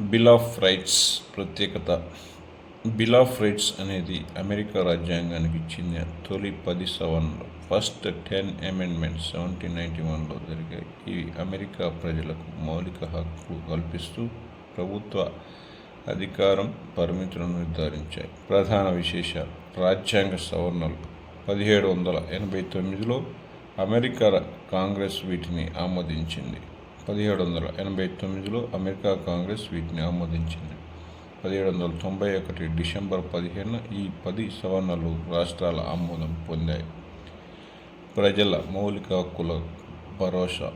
Bill of rights ప్రత్యేకత. Bill of rights అనేది America రాజ్యాంగానికి చెందిన తొలి పది సవరణలు. First ten amendment seventeen ninety వన్లో జరిగాయి. ఇవి అమెరికా ప్రజలకు మౌలిక హక్కులు కల్పిస్తూ ప్రభుత్వ అధికారం పరిమితులను నిర్ధారించాయి. ప్రధాన విశేషాలు రాజ్యాంగ సవరణలు. పదిహేడు వందల ఎనభై తొమ్మిదిలో అమెరికా కాంగ్రెస్ వీటిని ఆమోదించింది. పదిహేడు వందల ఎనభై తొమ్మిదిలో అమెరికా కాంగ్రెస్ వీటిని ఆమోదించింది. పదిహేడు వందల తొంభై ఒకటి డిసెంబర్ పదిహేను ఈ పది సవరణలు రాష్ట్రాల ఆమోదం పొందాయి. ప్రజల మౌలిక హక్కుల భరోసా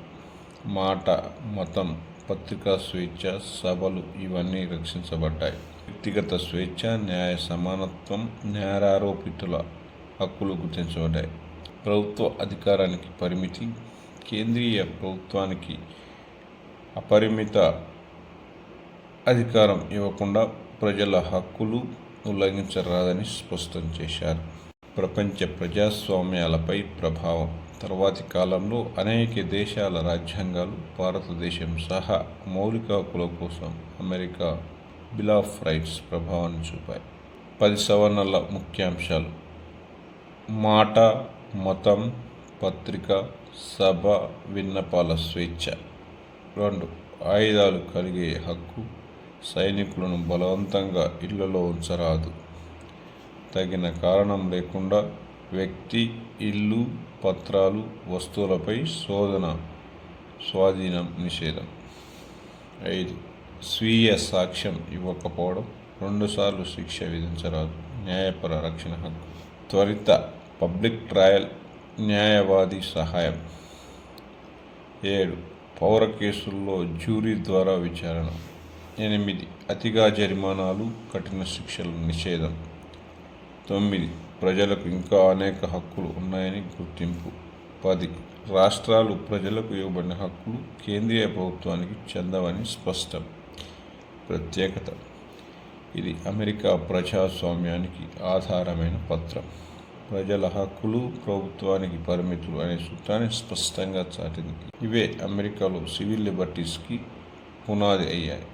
మాట మతం పత్రికా స్వేచ్ఛ సభలు ఇవన్నీ రక్షించబడ్డాయి. వ్యక్తిగత స్వేచ్ఛ న్యాయ సమానత్వం నేరారోపితుల హక్కులు గుర్తించబడ్డాయి. ప్రభుత్వ అధికారానికి పరిమితి కేంద్రీయ ప్రభుత్వానికి అపరిమిత అధికారం ఇవ్వకుండా ప్రజల హక్కులు ఉల్లంఘించరాదని స్పష్టం చేశారు. ప్రపంచ ప్రజాస్వామ్యాలపై ప్రభావం. తర్వాతి కాలంలో అనేక దేశాల రాజ్యాంగాలు భారతదేశం సహా మౌలిక హక్కుల కోసం అమెరికా బిల్ ఆఫ్ రైట్స్ ప్రభావాన్ని చూపాయి. పది సవరణల ముఖ్యాంశాలు. మాట మతం పత్రిక సభ విన్నపాల స్వేచ్ఛ. రెండు ఆయుధాలు కలిగే హక్కు సైనికులను బలవంతంగా ఇళ్ళలో ఉంచరాదు. తగిన కారణం లేకుండా వ్యక్తి ఇల్లు పత్రాలు వస్తువులపై శోధన స్వాధీనం నిషేధం. ఐదు స్వీయ సాక్ష్యం ఇవ్వకపోవడం రెండుసార్లు శిక్ష విధించరాదు. న్యాయపర రక్షణ హక్కు. త్వరిత పబ్లిక్ ట్రయల్ న్యాయవాది సహాయం. ఏడు పౌర కేసుల్లో జ్యూరీ ద్వారా విచారణ. ఎనిమిది. అతిగా జరిమానాలు కఠిన శిక్షల నిషేధం. తొమ్మిది. ప్రజలకు ఇంకా అనేక హక్కులు ఉన్నాయని గుర్తింపు. పది. రాష్ట్రాలు ప్రజలకు ఇవ్వబడిన హక్కులు కేంద్రీయ ప్రభుత్వానికి చెందవని స్పష్టం. ప్రత్యేకత. ఇది అమెరికా ప్రజాస్వామ్యానికి ఆధారమైన పత్రం. ప్రజల హక్కులు ప్రభుత్వానికి పరిమితులు అనే సూత్రాన్ని స్పష్టంగా చాటింది. ఇవే అమెరికాలో సివిల్ లిబర్టీస్కి పునాది అయ్యాయి.